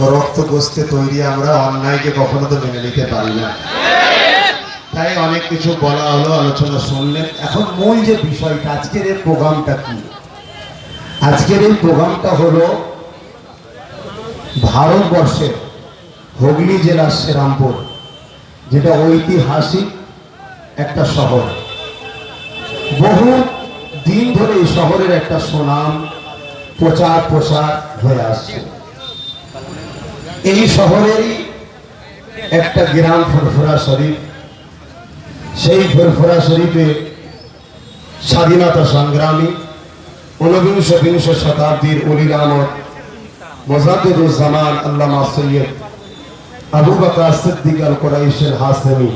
রক্ত গোস্তে তৈরি আমরা অন্যায়কে কখনো তো মেনে নিতে পারি না। তাই অনেক কিছু বলা হলো, আলোচনা শুনলেন। এখন মূল যে বিষয়টা, আজকের এই প্রোগ্রামটা কি? আজকের এই প্রোগ্রামটা হলো ভারতবর্ষের হুগলি জেলার শ্রীরামপুর, যেটা ঐতিহাসিক একটা শহর। বহু দিন ধরে এই শহরের একটা সুনাম প্রচার প্রসার হয়ে আসছে। এই শহরেরই একটা গ্রাম ফুরফুরা শরীফ। সেই ফুরফুরা শরীফে স্বাধীনতা সংগ্রামী ঊনবিংশ বিংশ শতাব্দীর অলির আহমদ মোজাদুরুজ্জামান আল্লামা সৈয়দ আবু বকর সিদ্দিক আল কোরাইশের হাসেমি।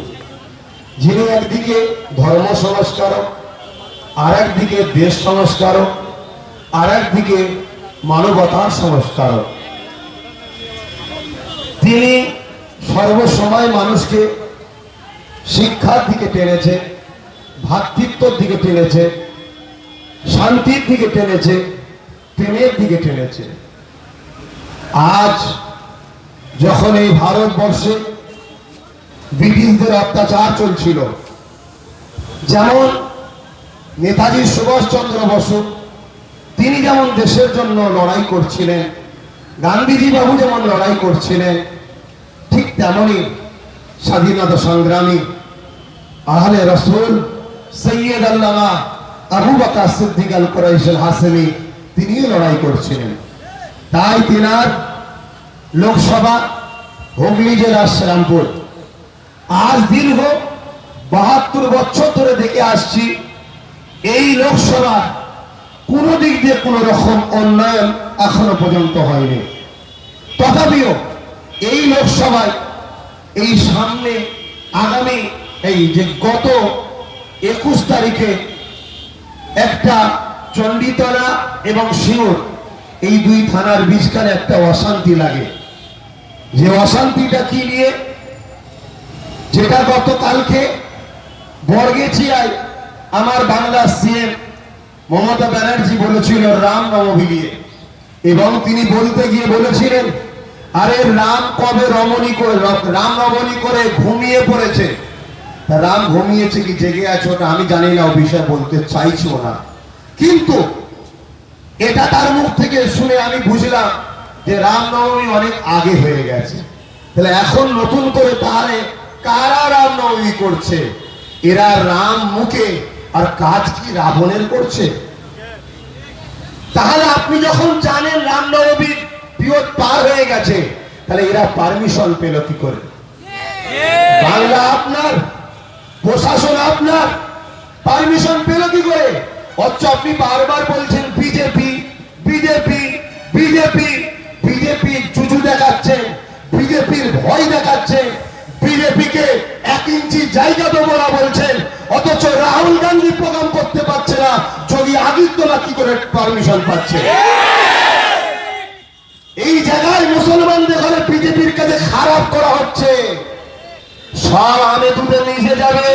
যিনি একদিকে ধর্ম সংস্কারক আর একদিকে দেশ সংস্কারক আর একদিকে মানবতার সংস্কারক। তিনি সর্বসময় মানুষকে শিক্ষার দিকে টেনেছে ভ্রাতৃত্বর দিকে টেনেছে, শান্তির দিকে টেনেছে, প্রেমের দিকে টেনেছে। আজ যখন এই ভারতবর্ষে ব্রিটিশদের অত্যাচার চলছিল, যেমন নেতাজি সুভাষচন্দ্র বসু, তিনি যেমন দেশের জন্য লড়াই করছিলেন, গান্ধীজি বাবু যেমন লড়াই করছিলেন তেমনই স্বাধীনতা সংগ্রামী আহলে রসুল সৈয়দ আল্লামা আবু বাকা সিদ্দিক আল কোরাইশুল হাসেমি তিনিও লড়াই করছিলেন। তাই তিনার লোকসভা হুগলি জেলার শ্রীরামপুর আজ দীর্ঘ বাহাত্তর বছর ধরে দেখে আসছি, এই লোকসভা কোন দিক দিয়ে কোন রকম উন্নয়ন এখনও পর্যন্ত হয়নি। তথাপিও এই লোকসভায়, এই সামনে আগামী, এই যে গত একুশ তারিখে একটা চণ্ডীতলা এবং সিঙ্গুর, এই দুই থানার বীজখানে একটা অশান্তি লাগে। যে অশান্তিটা কি নিয়ে? যেটা গতকালকে বর্গেছিয়ায় আমার বাংলার সিএম মমতা ব্যানার্জি বলেছিল রাম নবমী নিয়ে। এবং তিনি বলতে গিয়ে বলেছিলেন আরে রাম কবে রমণী করে রাম রমণী করে ঘুমিয়ে পড়েছে। রাম ঘুমিয়েছে কি, জেগে আছে ওটা আমি জানি না, ও বিষয়ে বলতে চাইছি না। কিন্তু এটা তার মুখ থেকে শুনে আমি বুঝলাম যে রামনবমী অনেক আগে হয়ে গেছে। তাহলে এখন নতুন করে তাহলে কারা রামনবমী করছে? এরা রাম মুখে আর কাজ কি রাবণের করছে? তাহলে আপনি যখন জানেন রামনবমীর পিরিয়ড পার হয়ে গেছে তাহলে এরা পারমিশন পেল কি করে? বাংলা আপনার প্রশাসন আপনার পারমিশন পেল কি করে? অথচ আপনি বারবার বলছেন বিজেপি বিজেপি বিজেপি বিজেপি জুজু দেখাচ্ছেন বিজেপির ভয় দেখাচ্ছেন বিজেপিকে এক ইঞ্চি জায়গা দেবো না বলছেন অথচ রাহুল গান্ধী প্রোগ্রাম করতে পারছে না যোগী আদিত্যনাথ কি করে পারমিশন পাচ্ছে? এই জায়গায় মুসলমানদের ঘরে বিজেপির কাছে খারাপ করা হচ্ছে। সব আমে দুধে নিজে যাবে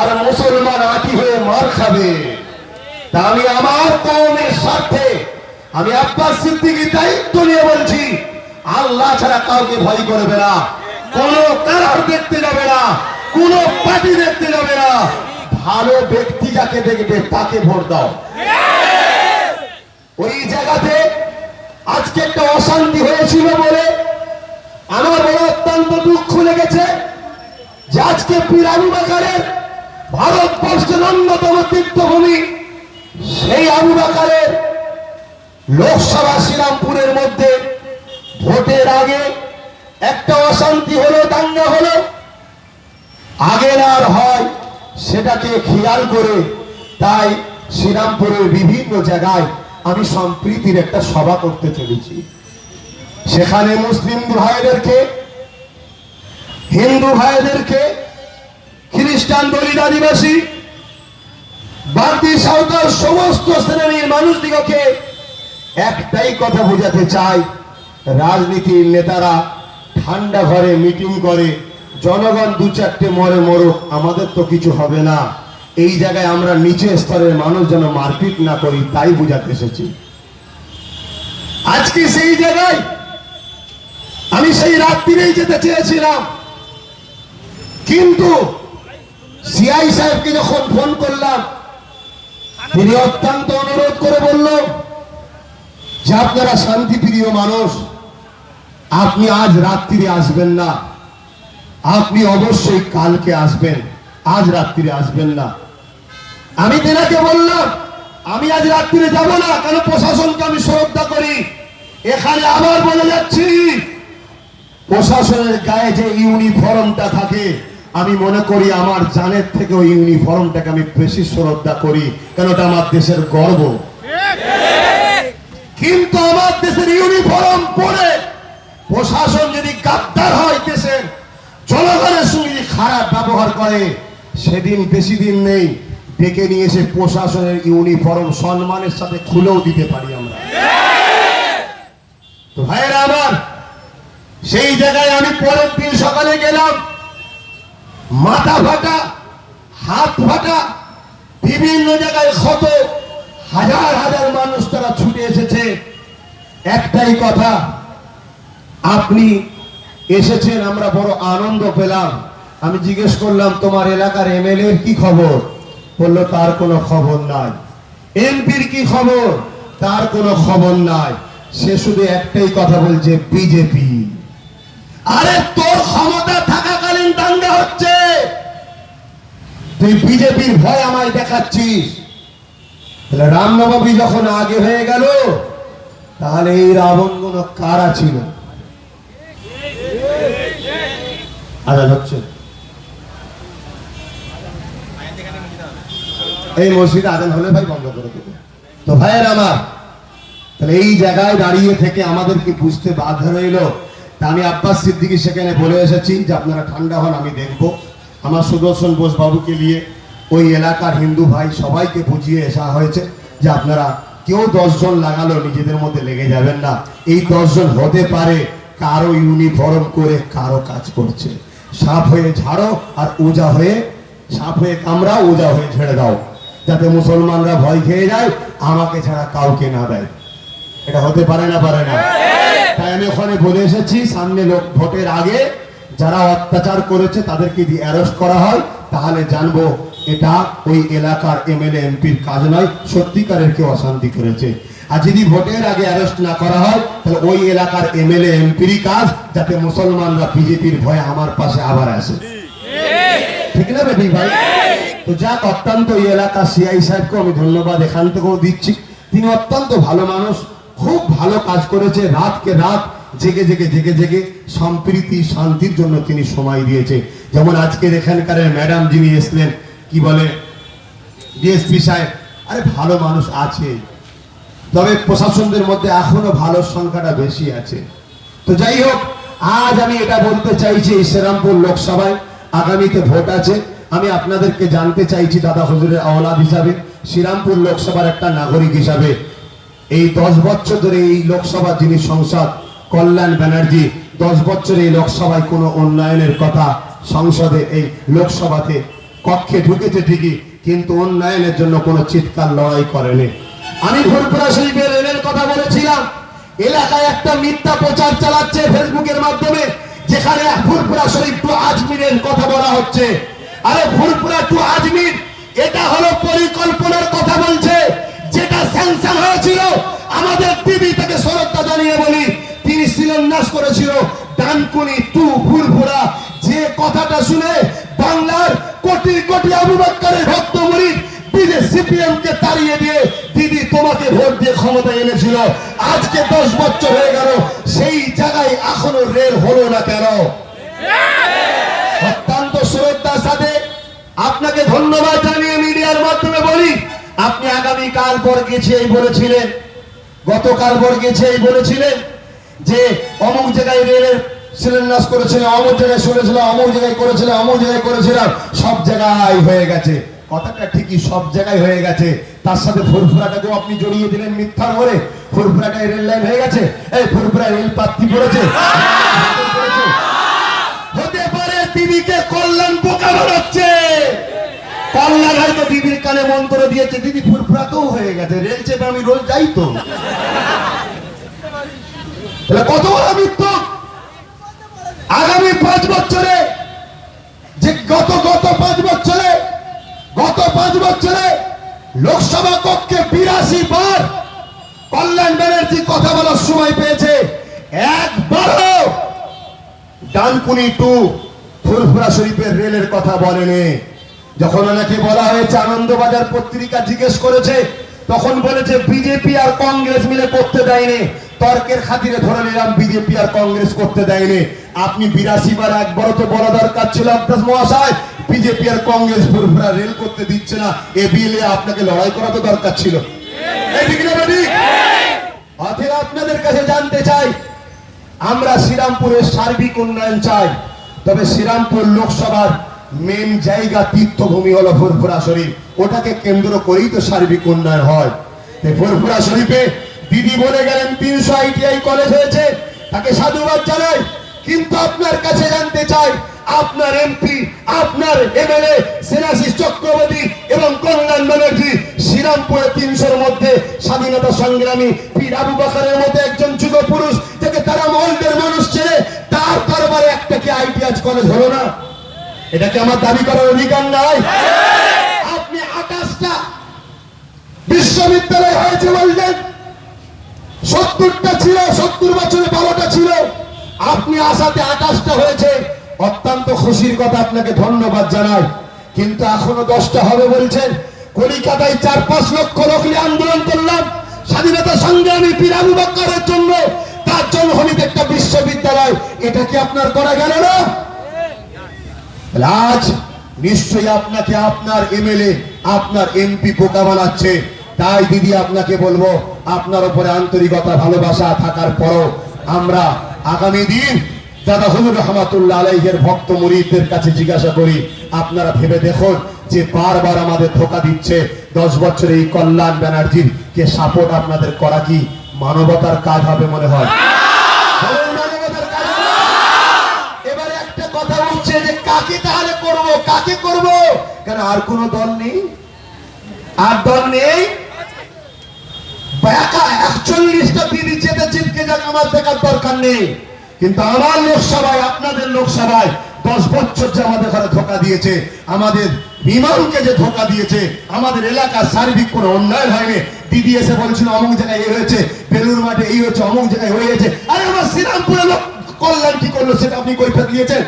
আর মুসলমান আটি হয়ে মার খাবে। তা আমি আমার কৌমের স্বার্থে, আমি আব্বাস সিদ্দিকি দায়িত্ব নিয়ে বলছি, আল্লাহ ছাড়া কাউকে ভয় করবে না। কোন কারার দেখতে যাবে না, কোন পার্টি দেখতে যাবে না। ভালো ব্যক্তি যাকে দেখবে তাকে ভোট দাও ওই জায়গাতে আজকে একটা অশান্তি হয়েছিল বলে আমার বড় অত্যন্ত দুঃখ লেগেছে যে আজকে পীর আবু বাকারের ভারতবর্ষের অন্যতম তীর্থভূমি, সেই আবু বাকারের লোকসভা শ্রীরামপুরের মধ্যে ভোটের আগে একটা অশান্তি হলো, দাঙ্গা হলো। আগের আর হয়, সেটাকে খেয়াল করে তাই শ্রীরামপুরের বিভিন্ন জায়গায় আমি সম্প্রীতির একটা সভা করতে চলেছি। সেখানে মুসলিম ভাইদেরকে, হিন্দু ভাইদেরকে, খ্রিস্টান দলিত আদিবাসী, বাড়তি সাঁওতাল সমস্ত শ্রেণির মানুষদিগকে একটাই কথা বোঝাতে চাই। রাজনীতির নেতারা ঠান্ডা ঘরে মিটিং করে, জনগণ দু চারটে মরে মরুক, আমাদের তো কিছু হবে না। এই জায়গায় আমরা নিচে স্তরের মানুষ যেন মারপিট না করি, তাই বুঝাতে এসেছি। আজকে সেই জায়গায় আমি সেই রাত্রিরেই যেতে চেয়েছিলাম। কিন্তু সিআই সাহেবকে যখন ফোন করলাম, তিনি অত্যন্ত অনুরোধ করে বলল যে আপনারা শান্তিপ্রিয় মানুষ, আপনি আজ রাত্রিরে আসবেন না। আপনি অবশ্যই কালকে আসবেন, আজ রাত্রিরে আসবেন না। আমি তেনাকে বললাম, আমি আজ রাত্রিরে যাব না, কেন প্রশাসনকে আমি শ্রদ্ধা করি? এখানে আবার বলে যাচ্ছি, প্রশাসনের গায়ে যে ইউনিফর্মটা থাকে, আমি মনে করি আমার জানের থেকে ওই ইউনিফর্মটাকে আমি বেশি শ্রদ্ধা করি, কেন ওটা আমার দেশের গর্ব। কিন্তু আমার দেশের ইউনিফর্ম পরে প্রশাসন যদি গাদ্দার হয় দেশের, জনগণের সঙ্গে খারাপ ব্যবহার করে, সেদিন বেশি দিন নেই। ডেকে নিয়ে এসে প্রশাসনের ইউনিফর্ম সম্মানের সাথে খুলেও দিতে পারি আমরা। তো ভাইয়েরা আমার, সেই জায়গায় আমি পরের দিন সকালে গেলাম। মাথা ফাটা, হাত ফাটা, বিভিন্ন জায়গায় ক্ষত, হাজার হাজার মানুষ তারা ছুটে এসেছে। একটাই কথা, আপনি এসেছেন, আমরা বড় আনন্দ পেলাম। আমি জিজ্ঞেস করলাম, তোমার এলাকার এমএলএ কি খবর? বলল তার কোনো খবর নাই। এমপির কি খবর? তার কোনো খবর নাই। সে শুধু একটাই কথা বলছে, বিজেপি। আরে তোর ক্ষমতা থাকাকালীন দাঙ্গা হচ্ছে। তুই বিজেপির ভয় আমায় দেখাচ্ছিস। তাহলে রামনবমী যখন আগে হয়ে গেল, তাহলে এই রাবণগুলো কারা ছিল? আজাদ হচ্ছে। এই মসজিদে আজান হলে ভাই বন্ধ করে দেবে। তো ভাইয়ের আমার, তাহলে এই জায়গায় দাঁড়িয়ে থেকে আমাদেরকে বুঝতে বাধা রইল। তা আমি আব্বাস সিদ্দিকি সেখানে বলে এসেছি যে আপনারা ঠান্ডা হন, আমি দেখব। আমার সুদর্শন বোস বাবুকে নিয়ে ওই এলাকার হিন্দু ভাই সবাইকে বুঝিয়ে আসা হয়েছে যে আপনারা কেউ দশজন লাগালো নিজেদের মধ্যে লেগে যাবেন না। এই দশজন হতে পারে কারও ইউনিফর্ম করে, কারও কাজ করছে। সাপ হয়ে ঝাড়ো আর ওজা হয়ে, সাপ হয়ে কামড়াও, ওজা হয়ে ছেড়ে দাও। যাতে মুসলমানরা ভয় খেয়ে যায়, আমাকে ছাড়া কাউকে না দেয়। এটা হতে পারে না পারে না। তাই আমি ওখানে বলে এসেছি, সামনে লোক ভোটের আগে যারা অত্যাচার করেছে, তাদেরকে যদি অ্যারেস্ট করা হয়, তাহলে জানব এটা ওই এলাকার এমএলএ, এমপির কাজ নয়, সত্যিকারের কেউ অশান্তি করেছে। আর যদি ভোটের আগে অ্যারেস্ট না করা হয়, তাহলে ওই এলাকার এমএলএ, এমপিরই কাজ, যাতে মুসলমানরা বিজেপির ভয়ে আমার পাশে আবার আসে। ঠিক না বেটি ভাই? তো যাক অত্যন্ত এই এলাকা সিআই সাহেবকে আমি ধন্যবাদ এখান থেকেও দিচ্ছি। তিনি অত্যন্ত ভালো মানুষ, খুব ভালো কাজ করেছে, রাতকে রাত জেগে জেগে জেগে জেগে সম্প্রীতি, শান্তির জন্য তিনি সময় দিয়েছে। যেমন আজকের এখানকার ম্যাডাম যিনি এসলেন কি বলে ডিএসপি সাহেব, আরে ভালো মানুষ আছে। তবে প্রশাসনদের মধ্যে এখনও ভালো সংখ্যাটা বেশি আছে। তো যাই হোক, আজ আমি এটা বলতে চাইছি শ্রীরামপুর লোকসভায় আগামীতে ভোট আছে। আমি আপনাদেরকে জানতে চাইছি দাদা হুজুরের আওলাদ হিসাবে, শ্রীরামপুর লোকসভার একটা নাগরিক হিসাবে। এই দশ বছর ধরে এই লোকসভা যিনি সংসদ, কল্যাণ ব্যানার্জি, দশ বছর এই লোকসভায় কোনো উন্নয়নের কথা সংসদে এই লোকসভাতে কক্ষে ঢুকেছে ঠিকই, কিন্তু উন্নয়নের জন্য কোনো চিৎকার, লড়াই করেনি। আমি ভোরপুরা শরীফের রেলের কথা বলেছিলাম, এলাকায় একটা মিথ্যা প্রচার চালাচ্ছে ফেসবুকের মাধ্যমে, যেখানে ফুরপুরা শরীফ টু আজমিরের কথা বলা হচ্ছে। আরে ফুরপুরা টু আজমির, এটা হলো পরিকল্পনার কথা বলছে। যেটা স্যাংশন হয়েছিল, আমাদের টিভি থেকে শ্রদ্ধা জানিয়ে বলি, তিনি শিলান্যাস করেছিল ডানকুনি টু ফুরফুরা যে কথাটা শুনে বাংলার কোটি কোটি আবু ভক্ত মুরিদ বিদেশ সিপিএম কে তাড়িয়ে দিয়ে, দিদি, তোমাকে ভোট দিয়ে ক্ষমতা এনেছিল। আজকে দশ বছর হয়ে গেল, সেই জায়গায় এখনও রেল হলো না কেন? অত্যন্ত শ্রদ্ধার আপনাকে ধন্যবাদ জানিয়ে মিডিয়ার মাধ্যমে বলি, আপনি আগামী কাল পর গেছে এই বলেছিলেন, গতকাল পর গেছে এই বলেছিলেন যে অমুক জায়গায় রেলের শিলান্যাস করেছিলাম, অমুক জায়গায় শুনেছিলাম, অমুক জায়গায় করেছিলাম, অমুক জায়গায় করেছিলাম, সব জায়গায় হয়ে গেছে। কথাটা ঠিকই, সব জায়গায় হয়ে গেছে। তার সাথে ফুরফুরাটাকেও আপনি জড়িয়ে দিলেন মিথ্যার করে ফুরফুরাটায় রেল লাইন হয়ে গেছে। এই ফুরফুরা রেল প্রাপ্তি পড়েছে। হতে পারে দিদিকে কল্যাণ বোকা বানাচ্ছে। কল্যাণ হয়তো দিদির কানে মন্ত্র দিয়েছে, দিদি, ফুরফুরাতেও হয়ে গেছে, রেল চেপে আমি রোজ যাই তো। কত বড় মিথ্যক আগামী পাঁচ বছরে, যে গত গত পাঁচ বছরে, গত পাঁচ বছরে লোকসভা কক্ষে বিরাশি বার কল্যাণ ব্যানার্জি কথা বলার সময় পেয়েছে, একবারও ডানকুনি টু ফুরফুরা শরীফের রেলের কথা বলেনি। যখন ওনাকে বলা হয়েছে আনন্দবাজার পত্রিকা জিজ্ঞেস করেছে, তখন বলেছে, বিজেপি আর কংগ্রেস মিলে করতে দেয়নি। তর্কের খাতিরে ধরে নিলাম, বিজেপি আর কংগ্রেস করতে দেয়নি। আপনি বিরাশি বার একবারও তো বলা দরকার ছিল আব্বাস মহাশয়। বিজেপি আর কংগ্রেস ফুরফুরা রেল করতে দিচ্ছে না। এ বিলে আপনাকে লড়াই করা তো দরকার ছিল। আপনাদের কাছে জানতে চাই, আমরা শ্রীরামপুরের সার্বিক উন্নয়ন চাই, তবে শ্রীরামপুর লোকসভার মেন জায়গা তীর্থভূমি হলো ফুরফুরা শরীফ। ওটাকে কেন্দ্র করেই তো সার্বিক উন্নয়ন হয়। ফুরফুরা শরীফে দিদি বলে গেলেন, তিনশো আইটিআই কলেজ হয়েছে, তাকে সাধুবাদ জানাই। কিন্তু আপনার কাছে জানতে চাই, আপনার এমপি আপনার এমএলএ সেনাশিস চক্রবর্তী এবং কল্যাণ ব্যানার্জি শ্রীরামপুরে তিনশোর মধ্যে স্বাধীনতা সংগ্রামী পীর আবু বাকারের মতো একজন যুগ পুরুষ থেকে তারা মহল্লের মানুষ ছেড়ে তার কারবারে একটা কি আইটিআজ কলেজ হলো না? এটা কি আমার দাবি করার অধিকার নাই। আপনি আকাশটা বিশ্ববিদ্যালয় হয়েছে বললেন। সত্তরটা ছিল, সত্তর বছরে বারোটা ছিল। আপনি আসাতে আকাশটা হয়েছে। অত্যন্ত খুশির কথা আপনাকে ধন্যবাদ জানাই। কিন্তু এখনও দশটা হবে বলছেন। কলিকাতায় চার, পাঁচ লক্ষ লোক নিয়ে আন্দোলন করলাম। স্বাধীনতা সংগ্রামী পিরাবু বাক্কারের জন্য। তার জন্য হলিত একটা বিশ্ববিদ্যালয়। এটা কি আপনার করা গেল না? আজ নিশ্চয়ই আপনাকে আপনার এমএলএ, আপনার এমপি বোকা বানাচ্ছে। তাই দিদি, আপনাকে বলব, আপনার উপরে আন্তরিকতা, ভালোবাসা থাকার পরও আমরা আগামী দিন দাদা রহমাতুল্লাহ আলাইহের ভক্ত কাছে জিজ্ঞাসা করি, আপনারা ভেবে দেখুন যে বারবার আমাদের ধোকা দিচ্ছে দশ বছরে এই কল্যাণ ব্যানার্জির। কে সাপোর্ট আপনাদের করা কি? মানবতার কাজ হবে মনে হয়। কাকে করব? কেন আর কোন দল নেই? আর দল নেই? একা একচল্লিশটা দিদি চেতে চিটকে যাক, আমার দেখার দরকার নেই। কিন্তু আমার লোকসভায়, আপনাদের লোকসভায় দশ বছর যে আমাদের ঘরে ধোকা দিয়েছে, আমাদের বিমানকে যে ধোকা দিয়েছে, আমাদের এলাকার সার্বিক কোনো উন্নয়ন হয়নি। দিদি এসে বলছিল, অমুক জায়গায় এই হয়েছে বেলুর মাঠে এই হয়েছে, অমুক জায়গায় হয়ে গেছে। আরে আমার শ্রীরামপুরে লোক কল্যাণ কি করল সেটা আপনি কৈফিয়ত দিয়েছেন?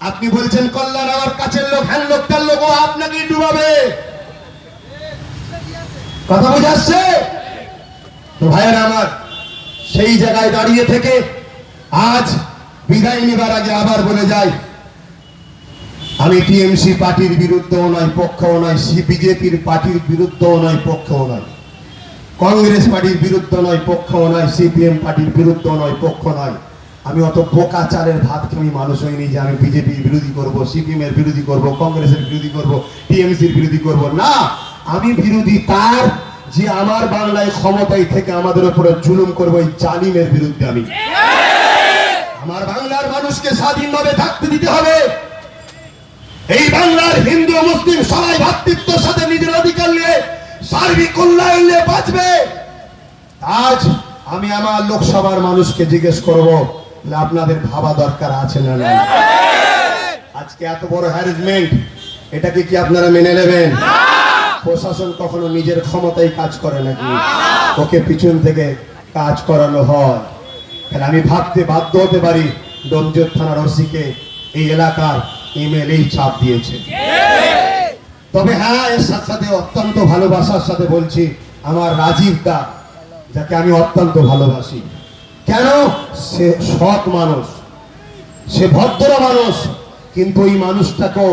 আপনি বলছেন কল্যাণ আমার কাছের লোক হ্যান লোক তার লোক ও আপনাকে ডুবাবে। কথা বুঝে আসছে? তো ভাইয়েরা আমার, সেই জায়গায় দাঁড়িয়ে থেকে আজ বিদায় নিবার আগে আবার বলে যাই, আমি টিএমসি পার্টির বিরুদ্ধেও নয়, পক্ষও নয়, সি বিজেপির পার্টির বিরুদ্ধেও নয়, পক্ষও নয়, কংগ্রেস পার্টির বিরুদ্ধ নয়, পক্ষও নয়, সিপিএম পার্টির বিরুদ্ধ নয় পক্ষ নয়। আমি অত বোকা চালের ভাত খেয়ে মানুষ হইনি যে আমি বিজেপির বিরোধী করব, সিপিএম এর বিরোধী করব, কংগ্রেসের বিরোধী করব টিএমসির বিরোধী করব। না, আমি বিরোধী তার যে আমার বাংলায় ক্ষমতায় থেকে আমাদের উপরে জুলুম করব, এই জালিমের বিরুদ্ধে আমি। আমার বাংলার মানুষকে স্বাধীনভাবে থাকতে দিতে হবে। এই বাংলার হিন্দু মুসলিম সবাই ভাতৃত্বের সাথে নিজের অধিকার নিয়ে সার্বিক উন্নয়ন নিয়ে বাঁচবে। আজ আমি আমার লোকসভার মানুষকে জিজ্ঞেস করব আপনাদের ভাবা দরকার আছে না নাই? আজকে এত বড় হ্যারাসমেন্ট এটাকে কি আপনারা মেনে নেবেন? প্রশাসন কখনো নিজের ক্ষমতায় কাজ করে নাকি? ওকে পিছন থেকে কাজ করানো হয়। তাহলে আমি ভাবতে বাধ্য হতে পারি, ডোমজোর থানার ওসিকে এই এলাকার এমএলএ চাপ দিয়েছে। তবে হ্যাঁ এর সাথে সাথে অত্যন্ত ভালোবাসার সাথে বলছি, আমার রাজীব দা, যাকে আমি অত্যন্ত ভালোবাসি। কেন? সে সৎ মানুষ। সে ভদ্র মানুষ। কিন্তু এই মানুষটাকেও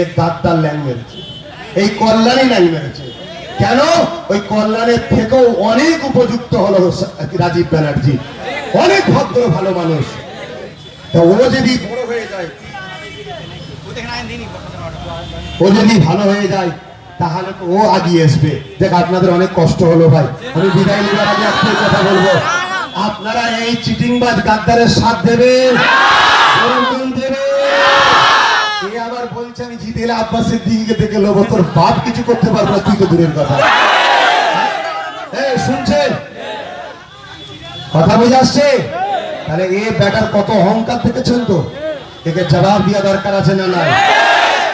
এর দাঁতদার ল্যাং মেরেছে এই কল্যাণী ল্যাং মেরেছে কেন? ওই কল্যাণের থেকেও অনেক উপযুক্ত হলো রাজীব ব্যানার্জি। অনেক ভদ্র, ভালো মানুষ। তা ও যদি বড় হয়ে যায়, ও যদি ভালো হয়ে যায়, তাহলে তো ও আগিয়ে আসবে। দেখ, আপনাদের অনেক কষ্ট হলো ভাই। আমি বিদায় নেবার আগে একটাই কথা বলব। আপনারা এই চিটিংবাজ গাদ্দারের সাথ দেবেন কিছু না, কথা। এ ব্যাটার কত দরকার আছে না নাই?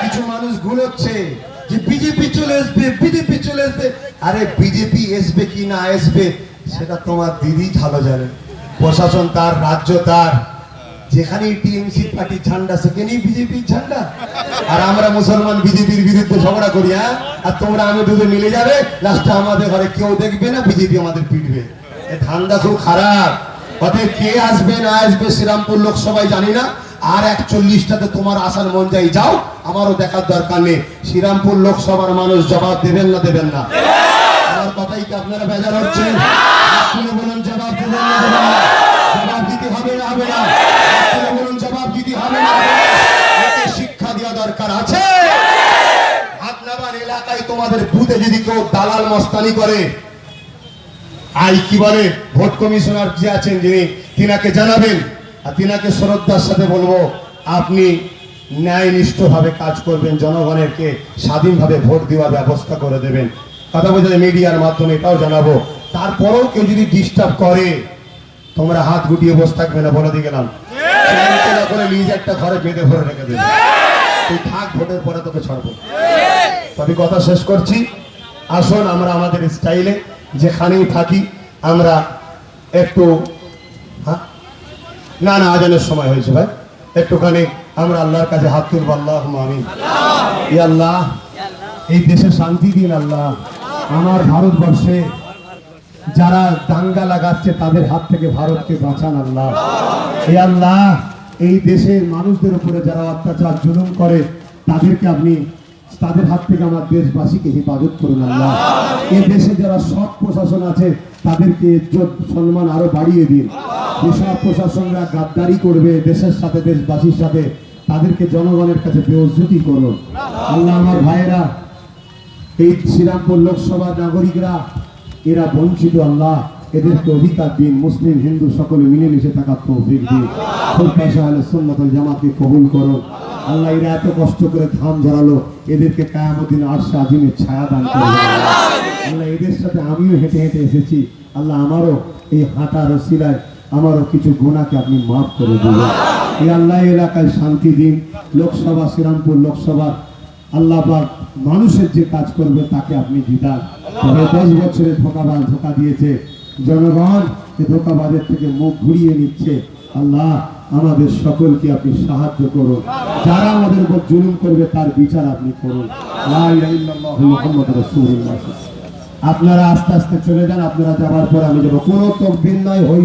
কিছু মানুষ গুলোচ্ছে যে বিজেপি চলে আসবে বিজেপি চলে আসবে আরে বিজেপি আসবে কি না আসবে সেটা তোমার দিদি ভালো জানে। প্রশাসন তার, রাজ্য তার। যেখানেই টিএমসি পার্টির ঝান্ডা, সেখানেই বিজেপির ঝান্ডা। আর আমরা মুসলমান বিজেপির বিরুদ্ধে ঝগড়া করি হ্যাঁ? আর তোমরা আমি দুটো মিলে যাবে, লাস্টে আমাদের ঘরে কেউ দেখবে না, বিজেপি আমাদের পিটবে। ধান্দা খুব খারাপ। অতএব কে আসবে, না আসবে, শ্রীরামপুর লোকসভায় জানি না। আর একচল্লিশটাতে তোমার আসার মন যাই যাও, আমারও দেখার দরকার নেই। শ্রীরামপুর লোকসভার মানুষ জবাব দেবেন না দেবেন না। কথাই কি আপনারা বেজার হচ্ছেন? শুনে বলুন জবাব দেবেন না দেবেন না। জবাব দিতে হবে না হবে না। শুনে বলুন জবাব দিতে হবে না হবে? একে শিক্ষা দেওয়া দরকার আছে। আপনার এলাকায় তোমাদের বুথে যদি কেউ দালাল মস্তানি করে আই কি বলে? ভোট কমিশনার যে আছেন যিনি তিনাকে জানাবেন। আর তিনাকে শ্রদ্ধার সাথে বলব আপনি ন্যায়নিষ্ঠভাবে কাজ করবেন জনগণেরকে স্বাধীনভাবে ভোট দেওয়ার ব্যবস্থা করে দেবেন। কথা বলতে মিডিয়ার মাধ্যমে এটাও জানাব। তারপরেও কেউ যদি ডিস্টার্ব করে তোমরা হাত গুটিয়ে বসে থাকবে না বলে করে নিজ একটা ঘরে বেঁধে ভরে রেখে দেবে তুই থাক ভোটের পরে তোকে ছাড়বো। তবে কথা শেষ করছি। আসুন আমরা আমাদের স্টাইলে যেখানেই থাকি আমরা একটু হ্যাঁ? না না আজানের সময় হয়েছে ভাই। একটুখানি আমরা আল্লাহর কাছে হাত তুলব আল্লাহ। আমি আল্লাহ। এই দেশে শান্তি দিন আল্লাহ। আমার ভারতবর্ষে যারা দাঙ্গা লাগাচ্ছে, তাদের হাত থেকে ভারতকে বাঁচান আল্লাহ। এ আল্লাহ, এই দেশের মানুষদের উপরে যারা অত্যাচার, জুলুম করে, তাদেরকে আপনি, তাদের হাত থেকে আমার দেশবাসীকে হেফাজত করুন আল্লাহ। এই দেশে যারা সৎ প্রশাসন আছে, তাদেরকে ইজ্জত, সম্মান আরও বাড়িয়ে দিন। যেসব প্রশাসনরা গাদ্দারি করবে, দেশের সাথে, দেশবাসীর সাথে, তাদেরকে জনগণের কাছে বেউজ্জতি করুন। আল্লাহ, আমার ভাইয়েরা এই শ্রীরামপুর লোকসভা নাগরিকরা, এরা বঞ্চিত আল্লাহ। এদেরকে অধিকার দিন, মুসলিম, হিন্দু, সকলে মিলেমিশে থাকার তৌফিক দিন। ফুলকাশা আলে সুন্নাতুল জামাতকে কবুল করো আল্লাহ এরা এত কষ্ট করে ধাম ঝরালো, এদেরকে কায়ামুদ্দিন আরশা আজিমের ছায়া দান করে আল্লাহ এদের সাথে আমিও হেঁটে হেঁটে এসেছি। আল্লাহ আমারও এই হাঁটার ওসিলায়, আমারও কিছু গুণাকে আপনি মাফ করে দিবেন। এই আল্লাহ এলাকায় শান্তি দিন। লোকসভা, শ্রীরামপুর লোকসভা আল্লাহ মানুষের যে কাজ করবে তাকে আপনি দিদান তবে দশ বছরে ধোকাবাজ ধোকা দিয়েছে, জনগণ এই ধোকাবাজের থেকে মুখ ঘুরিয়ে নিচ্ছে, আল্লাহ আমাদের সকলকে আপনি সাহায্য করুন। যারা আমাদের উপর জুলুম করবে, তার বিচার আপনি করুন। আপনারা আস্তে আস্তে চলে যান, আপনারা যাওয়ার পর আমি যাব। কোনো তকবির নয় হই